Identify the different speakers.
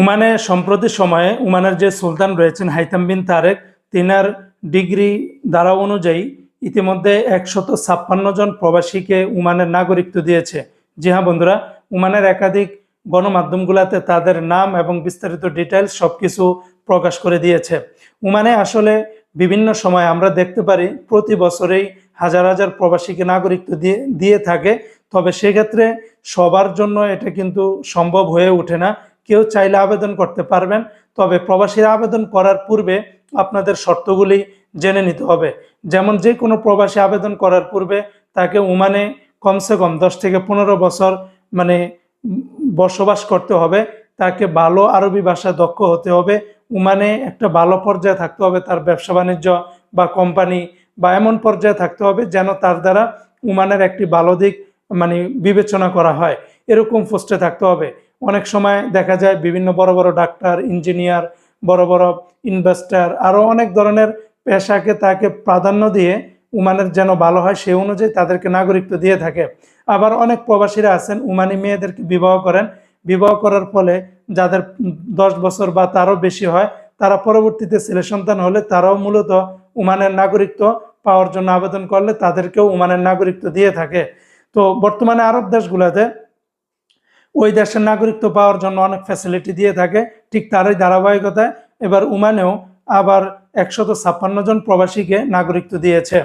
Speaker 1: উমানে সম্প্রতি সময়ে উমানের যে সুলতান রয়েছেন হাইতাম বিন তারেক, তিনার ডিগ্রি দ্বারা অনুযায়ী ইতিমধ্যে একশত ছাপ্পান্ন জন প্রবাসীকে উমানের নাগরিকত্ব দিয়েছে। জি হ্যাঁ বন্ধুরা, উমানের একাধিক গণমাধ্যমগুলোতে তাদের নাম এবং বিস্তারিত ডিটেলস সব কিছু প্রকাশ করে দিয়েছে। উমানে আসলে বিভিন্ন সময় আমরা দেখতে পারি প্রতি বছরেই হাজার হাজার প্রবাসীকে নাগরিকত্ব দিয়ে দিয়ে থাকে। তবে সেক্ষেত্রে সবার জন্য এটা কিন্তু সম্ভব হয়ে ওঠে না। কেউ চাইলে আবেদন করতে পারবেন, তবে প্রবাসীরা আবেদন করার পূর্বে আপনাদের শর্তগুলি জেনে নিতে হবে। যেমন যে কোনো প্রবাসী আবেদন করার পূর্বে তাকে উমানে কমসে কম দশ থেকে পনেরো বছর মানে বসবাস করতে হবে। তাকে ভালো আরবি ভাষা দক্ষ হতে হবে। উমানে একটা ভালো পর্যায়ে থাকতে হবে তার ব্যবসা বাণিজ্য বা কোম্পানি বা এমন পর্যায়ে থাকতে হবে যেন তার দ্বারা উমানের একটি ভালো দিক মানে বিবেচনা করা হয়। এরকম পোস্টে থাকতে হবে। অনেক সময় দেখা যায় বিভিন্ন বড় বড় ডাক্তার, ইঞ্জিনিয়ার, বড় বড় ইনভেস্টার আরও অনেক ধরনের পেশাকে তাকে প্রাধান্য দিয়ে উমানের যেন ভালো হয় সেই অনুযায়ী তাদেরকে নাগরিকত্ব দিয়ে থাকে। আবার অনেক প্রবাসীরা আছেন, উমানি মেয়েদেরকে বিবাহ করেন। বিবাহ করার ফলে যাদের দশ বছর বা তারও বেশি হয়, তারা পরবর্তীতে ছেলে সন্তান হলে তারাও মূলত উমানের নাগরিকত্ব পাওয়ার জন্য আবেদন করলে তাদেরকেও উমানের নাগরিকত্ব দিয়ে থাকে। তো বর্তমানে আরব দেশগুলোতে ওই দেশের নাগরিকত্ব পাওয়ার জন্য অনেক ফ্যাসিলিটি দিয়ে থাকে, ঠিক তারই ধারাবাহিকতায়। এবার উমানেও আবার একশত ছাপ্পান্ন জন প্রবাসীকে নাগরিকত্ব দিয়েছে।